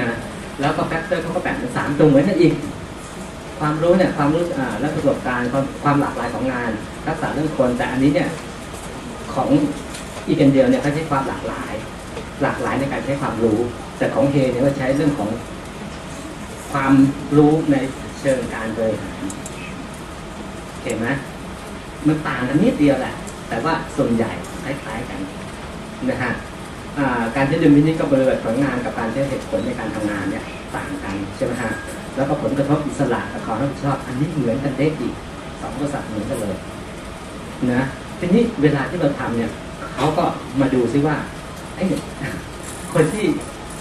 นะแล้วก็แฟกเตอร์เขาก็แบ่งเป็นสามตัวเหมือนกันอีก ความรู้เนี่ยความรู้อ่าและประสบการณ์ความความหลากหลายของงานทักษะเรื่องคนแต่อันนี้เนี่ยของอีกันเดียวเนี่ยเขาใช้ความหลากหลาย หลากหลายในการใช้ความรู้ แต่ของเฮเนี่ยก็ใช้เรื่องของความรู้ในเชิงการบริหารเห็นไหมมันต่างกันนิดเดียวแหละ แต่ว่าส่วนใหญ่คล้ายๆกันนะฮะ การใช้ดุลพินิจกับบริบทของงานกับการใช้เหตุผลในการทำงานเนี่ยต่างกันใช่ไหมฮะแล้วก็ผลกระทบอิสระกับความรับผิดชอบอันนี้เหมือนกันเด็กอีกสองบริษัทเหมือนกันเลยนะทีนี้เวลาที่เราทำเนี่ยเขาก็มาดูซิว่าไอ้คนที่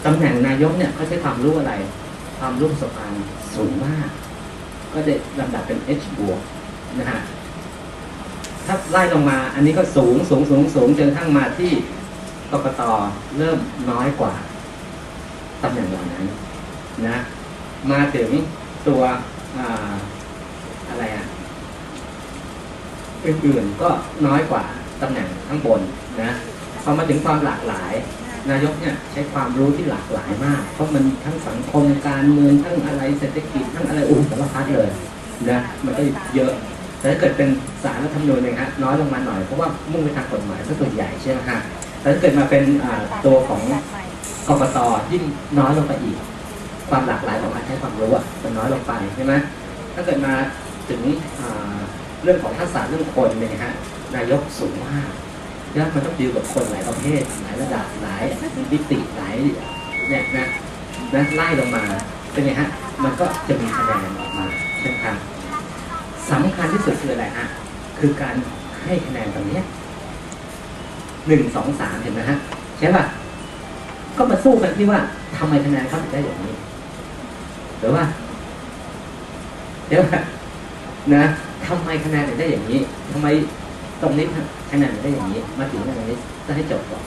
ตำแหน่งนายกเนี่ยเขาใช้ความรู้อะไร ความรู้ประสบการณ์สูงมาก ก็ได้ลำดับเป็น H บวกนะฮะถ้าไล่ลงมาอันนี้ก็สูงสูงสูงสูงจนกระทั่งมาที่ กกตเริ่มน้อยกว่าตำแหน่งเหล่านั้นนะ มาถึงตัวอ่าอะไรอะอื่นๆก็น้อยกว่าตำแหน่งข้างบนนะพอมาถึงความหลากหลาย นายกเนี่ยใช้ความรู้ที่หลากหลายมาก เพราะมันทั้งสังคมการเมืองทั้งอะไรเศรษฐกิจทั้งอะไรอุ้มสารพัดเลยนะมันก็เยอะแต่ถ้าเกิดเป็นสารรัฐธรรมนูญเนี่ยฮะน้อยลงมาหน่อยเพราะว่ามุ่งไปทางกฎหมายซะส่วนใหญ่ใช่ไหมฮะ แต่ถ้าเกิดมาเป็นตัวของกกตยิ่งน้อยลงไปอีก ความหลากหลายของการใช้ความรู้อะมันน้อยลงไปใช่ไหมถ้าเกิดมาถึงเรื่องของทักษะเรื่องคนเนี่ยฮะนายกสูงมากแล้วมันต้องดีลกับคนหลายประเภทหลายระดับหลายวิติหลายเนี่ยนะนะไล่ลงมาเป็นไงฮะมันก็จะมีคะแนนออกมาใช่ไหมครับสำคัญที่สุดคืออะไรฮะคือการให้คะแนนตรงนี้ หนึ่งสองสามเห็นไหมฮะใช่ป่ะก็มาสู้กันที่ว่าทำไมคะแนนเขาถึงได้อย่างนี้หรือว่าเดี๋ยวนะทำไมคะแนนถึงได้อย่างนี้ทำไมตรงนี้คะแนนถึงได้อย่างนี้ มาถึงตรงนี้จะให้จบก่อน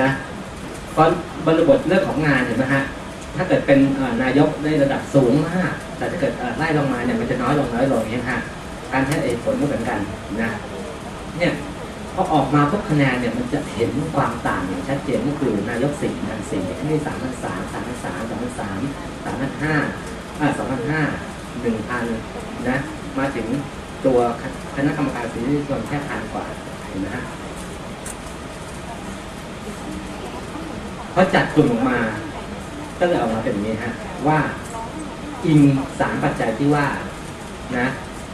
นะเพราะบริบทเรื่องของงานเห็นไหมฮะถ้าเกิดเป็นนายกในระดับสูงมาก แต่ถ้าเกิดไล่ลงมาเนี่ยมันจะน้อยลงน้อยลงอย่างนี้ฮะ การใช้เหตุผลก็เหมือนกันนะเนี่ยพอออกมาพวกคะแนนเนี่ยมันจะเห็นความต่างอย่างชัดเจนก็คือนายกสี่พันสี่ที่นี่สามพันสามสามพันสามสามพันสามสามพันห้าอ่าสองพันห้าหนึ่งพันนะมาถึงตัวคณะกรรมการสิทธิชนแค่พันกว่าเห็นไหมฮะพอจัดกลุ่มออกมาก็เลยออกมาเป็นนี้ฮะว่าอิงสามปัจจัยที่ว่านะ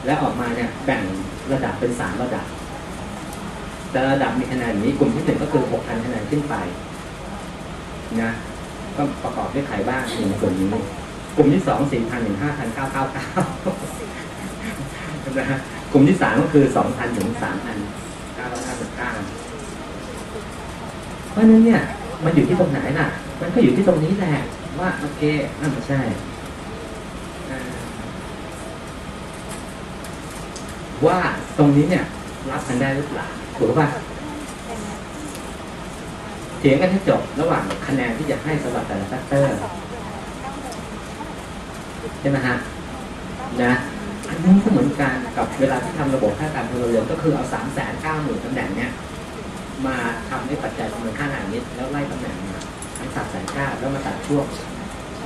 แล้วออกมาเนี่ยแบ่งระดับเป็นสามระดับ แต่ระดับมีคะแนางนี้กลุ่มที่หนึ่งก็คือหกพันคะแนนขึ้นไปนะก็ประกอบด้วยใครบ้างหนึ่งกลุ่มนี้กลุ่มที่สองสี่พันถึงห้าพันเก้าเก้าเก้านะกลุ่มที่สามก็คือสองพันถึงสามพันเก้าร้อยเก้าสิบเก้าเพราะฉะนั้นเนี่ย มันอยู่ที่ตรงไหนล่ะ มันก็อยู่ที่ตรงนี้แหละว่าโอเคนั่นไม่ใช่อ่า ว่าตรงนี้เนี่ย รับกันได้หรือเปล่าถูกป่ะเถียงกันให้จบระหว่างคะแนนที่จะให้สำหรับแต่ละแฟกเตอร์ใช่ไหมฮะนะอันนี้ก็เหมือนกันกับเวลาที่ทำระบบค่าการพลเรือนก็คือเอาสามแสนเก้าหมื่นตำแหน่งเนี่ยมาทำให้ปัจจัยประเมินค่างานนิดแล้วไล่ตำแหน่งมาทั้งตัดแสนเก้าแล้วมาตัดช่วง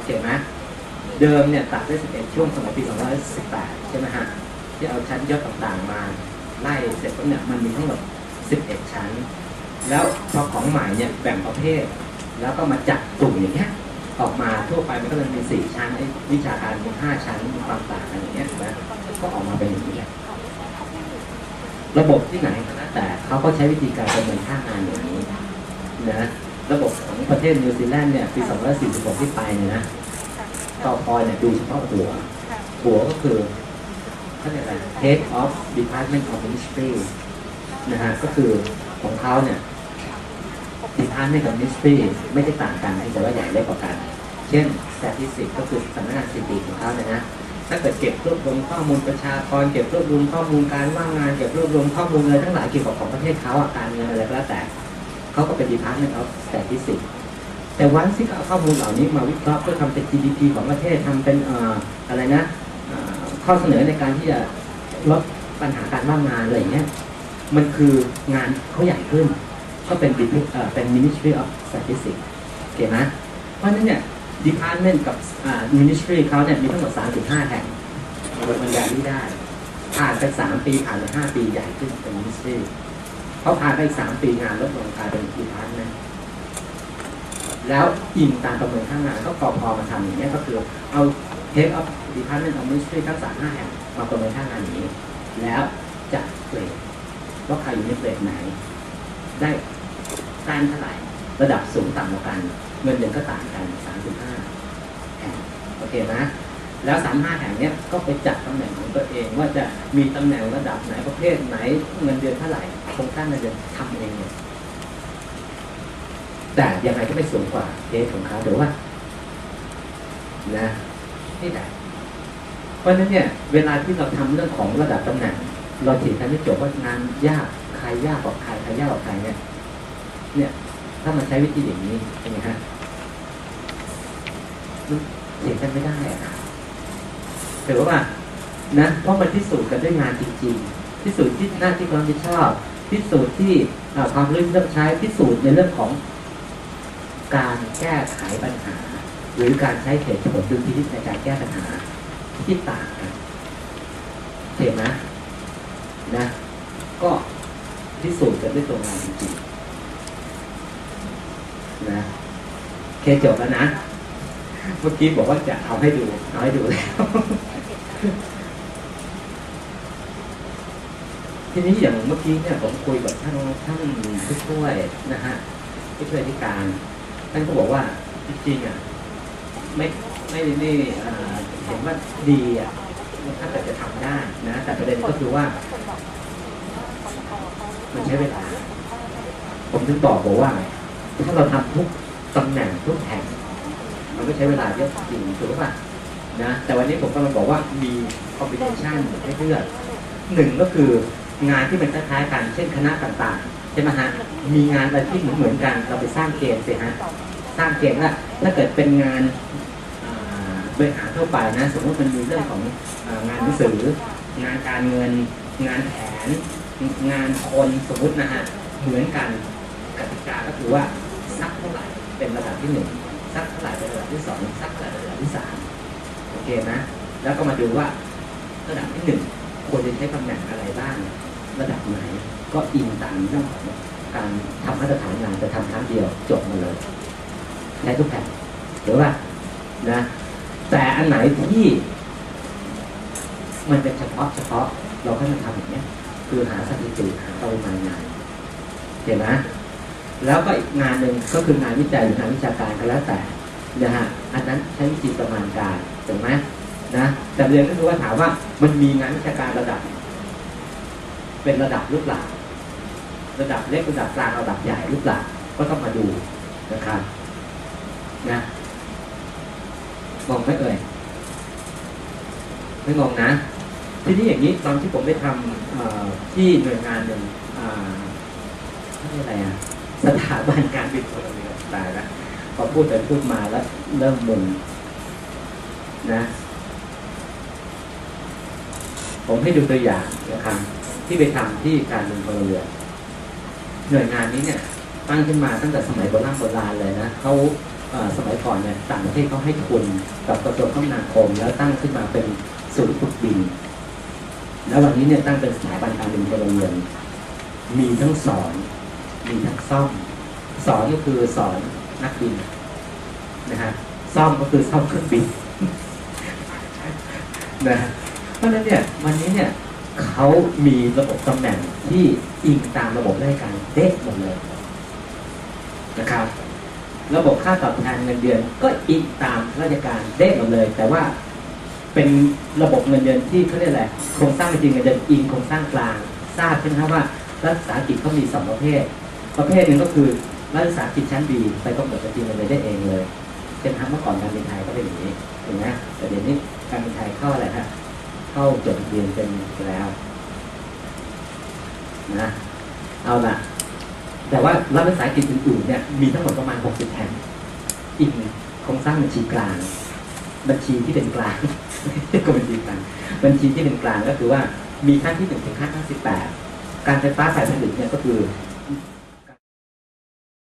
เห็นไหมเดิมเนี่ยตัดได้11ช่วงสมัยปี2518ใช่ไหมฮะ ที่เอาชั้นยศต่างๆมาไล่เสร็จแล้วเนี่ยมันมีทั้งหมด11 ชั้น แล้วพอของใหม่เนี่ยแบ่งประเภท แล้วก็มาจัดกลุ่มอย่างเงี้ยออกมาทั่วไปมันก็เลยมี4ชั้นไอ้วิชาการมี5ชั้นมีความต่างกันอย่างเงี้ยถูกไหมก็ออกมาเป็นอย่างนี้แหละระบบที่ไหนก็แล้วแต่เขาก็ใช้วิธีการประเมินค่างานอย่างนี้นะระบบของประเทศนิวซีแลนด์เนี่ยปี246ที่ไปเนี่ยนะกอพอยเนี่ยดูเฉพาะหัว หัวก็คือ เขาเรียกอะไร Head of Department of Ministry นะฮะก็คือของเขาเนี่ย Department กับ Ministry ไม่ได้ต่างกันแต่ว่าใหญ่เล็กกว่ากัน เช่น Statistics ก็คือสำนักงานสถิติของเขาเนี่ยนะถ้าเกิดเก็บรวบรวมข้อมูลประชากรเก็บรวบรวมข้อมูลการว่างงานเก็บรวบรวมข้อมูลอะไรทั้งหลายเกี่ยวกับของประเทศเขาอะการเงินอะไรก็แล้วแต่เขาก็เป็น Department of Statistics แต่วันที่เอาข้อมูลเหล่านี้มาวิเคราะห์เพื่อทำเป็น GDP ของประเทศทำเป็นออะไรนะ ข้อเสนอในการที่จะลดปัญหาการว่างงานอะไรอย่างเงี้ยมันคืองานเขาใหญ่ขึ้น ก็เป็น Dep- เอ่อเป็น Ministry of Statistics โอเคไหมเพราะนั้นเนี่ย Department กับอ่า Ministry เขาเนี่ยมีทั้งหมด 35 แห่งมันใหญ่ไม่ได้ ผ่านไป3ปีผ่านไป5ปีใหญ่ขึ้นเป็น Ministry เขาผ่านไปอีก3ปีงานลดลงกลายเป็น Department แล้วอิงตามประเมินข้างงานก็กอพอมาทำอย่างนี้ยก็คือเอา Head of Department of Ministry ทั้งสามห้าแห่งมาประเมินข้างานนี้ แล้วจัดเกรดว่าใครอยู่ในเกรดไหน ได้แต้มเท่าไหร่ระดับสูงต่ำกว่ากัน เงินเดือนก็ต่างกัน 35 แห่งโอเคนะ แล้ว 35 แห่งเนี้ยก็ไปจัดตำแหน่งของตัวเองว่าจะมีตำแหน่งระดับไหนประเภทไหนเงินเดือนเท่าไหร่โครงสร้างเงินเดือนทำเองเนี่ยแต่ยังไงก็ไม่สูงกว่าเคสของเขาหรือว่านะ นี่แหละเพราะฉะนั้นเนี่ย เวลาที่เราทำเรื่องของระดับตำแหน่ง เราถีกันไม่จบว่างานยากใครยากกว่าใครใครยากกว่าใครเนี่ย เนี่ย ถ้ามันใช้วิธีอย่างนี้เป็นไงฮะมันเถียงกันไม่ได้อะครับถือว่านะเพราะมันพิสูจน์กันด้วยงานจริง ๆ พิสูจน์ที่หน้าที่ความรับผิดชอบพิสูจน์ที่ความรู้ที่องใช้พิสูจน์ในเรื่องของการแก้ไขปัญหา หรือการใช้เหตุผลดุลพินิจในการแก้ปัญหาที่ต่างกันเห็นไหมนะ ก็พิสูจน์กันด้วยตัวงานจริงๆนะเคจบแล้วนะ เมื่อกี้บอกว่าจะเอาให้ดูเอาให้ดูแล้ว ทีนี้อย่างเมื่อกี้เนี่ยผมคุยกับท่านท่านผู้ช่วยนะฮะผู้ช่วยที่การท่านก็บอกว่าจริงๆอะ ไม่ไม่ได้เอ่อเห็นว่าดีอะถ้าเกิดจะทำได้นะ แต่ประเด็นก็คือว่า มันใช้เวลา ผมถึงบอกบอกว่า ถ้าเราทำทุกตำแหน่งทุกแห่งมันก็ใช้เวลาเยอะจริงถูกป่ะนะแต่วันนี้ผมกำลังบอกว่ามีคอมบิเนชันให้เลือกหนึ่งก็คืองานที่มันคล้ายๆกัน เช่นคณะต่างๆใช่ไหมฮะมีงานอะไรที่เหมือนเหมือนๆกันเราไปสร้างเกณฑ์สิฮะ สร้างเกณฑ์ว่าถ้าเกิดเป็นงานบริหารทั่วไปนะสมมติมันมีเรื่องของงานหนังสือ งานการเงิน งานแผน งานคนสมมตินะฮะเหมือนกันกติกาก็คือว่าสักเท่าไหร่เป็นระดับที่หนึ่งสักเท่าไหร่เป็นระดับที่สองสักเท่าไหร่เป็นระดับที่สามโอเคนะ แล้วก็มาดูว่าระดับที่หนึ่งควรจะใช้ตำแหน่งอะไรบ้าง ระดับไหนก็อิงตามเรื่องของการทำมาตรฐานงานจะทำครั้งเดียวจบมาเลย ใช้ทุกแผ่นหรือว่านะ แต่อันไหนที่ มันเป็นเฉพาะเฉพาะ เราก็จะทำอย่างนี้ยคือหาสถิติหาปริมาณงานเห็นไหมแล้วก็อีกงานหนึ่งก็คืองานวิจัยหรืองานวิชาการก็แล้วแต่นะฮะอันนั้นใช้วิธีประมาณการถูกไหมนะแต่เรียนก็คือว่าถามว่ามันมีงานวิชาการระดับ เป็นระดับหรือเปล่าระดับเล็กระดับกลางระดับใหญ่หรือเปล่าก็ต้องมาดูนะครับ นะงงไหมเอ่ยไม่งงนะ ทีนี้อย่างนี้ตอนที่ผมไปทำที่หน่วยงานหนึ่งอ่าเขาเรียกอะไรอะสถาบันการบินพลเรือนตายแล้วพอพูดไปพูดมาแล้วเริ่มมึนนะ ผมให้ดูตัวอย่างนะครับที่ไปทำที่การบินพลเรือนหน่วยงานนี้เนี่ย ตั้งขึ้นมาตั้งแต่สมัยโบราณโบราณเลยนะเขา สมัยก่อนเนี่ยต่างประเทศเขาให้ทุนกับกระทรวงคมนาคม แล้วตั้งขึ้นมาเป็นศูนย์ฝึกบิน แล้ววันนี้เนี่ยตั้งเป็นสถาบันการบินพลเรือนมีทั้งสอน มีทั้งซ่อม สอนก็คือสอนนักบินนะฮะซ่อมก็คือซ่อมเครื่องบินนะเพราะฉะนั้นเนี่ยวันนี้เนี่ยเขามีระบบตำแหน่งที่อิงตามระบบราชการเด็กหมดเลยนะครับ ระบบค่าตอบแทนเงินเดือน ก็อิงตามราชการเด็กหมดเลย แต่ว่าเป็นระบบเงินเดือนที่เขาเรียกอะไรโครงสร้างจริงเงินเดือนอิงโครงสร้างกลางทราบใช่ไหมครับว่ารัฐสาหกิจเขามีสองประเภท ประเภทหนึ่งก็คือรัฐสาหกิจชั้นดีไปกำหนดจริงเงินเดือนได้เองเลยเช่นทำเมื่อก่อนการบินไทยก็เป็นอย่างนี้ถูกไหมแต่เดี๋ยวนี้การบินไทยเข้าอะไรฮะเข้าจดทะเบียนเป็นแล้วนะเอาละ แต่ว่ารัฐวิสาหกิจอื่นๆเนี่ยมีทั้งหมดประมาณ 60 แห่งอิงโครงสร้างบัญชีกลาง บัญชีที่เป็นกลางก็บัญชีกลางบัญชีที่เป็นกลางก็คือว่ามีขั้นที่หนึ่งถึงขั้นที่สิบแปดการไฟฟ้าสายผลิตเนี่ยก็คือ